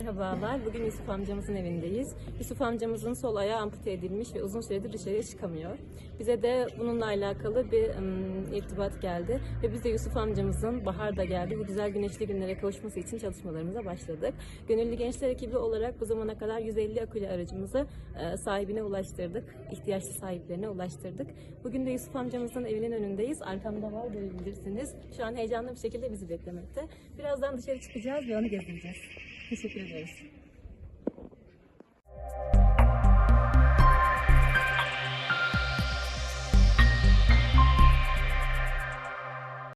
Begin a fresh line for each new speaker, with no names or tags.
Merhabalar. Bugün Yusuf amcamızın evindeyiz. Yusuf amcamızın sol ayağı ampute edilmiş ve uzun süredir dışarıya çıkamıyor. Bize de bununla alakalı bir ım, irtibat geldi ve biz de Yusuf amcamızın baharda geldi bu güzel güneşli günlere kavuşması için çalışmalarımıza başladık. Gönüllü Gençler ekibi olarak bu zamana kadar 150 akülü aracımızı e, sahibine ulaştırdık. ihtiyaçlı sahiplerine ulaştırdık. Bugün de Yusuf amcamızın evinin önündeyiz. Arkamda var görebilirsiniz. Şu an heyecanlı bir şekilde bizi beklemekte. Birazdan dışarı çıkacağız ve onu gezdireceğiz. que surpresa é?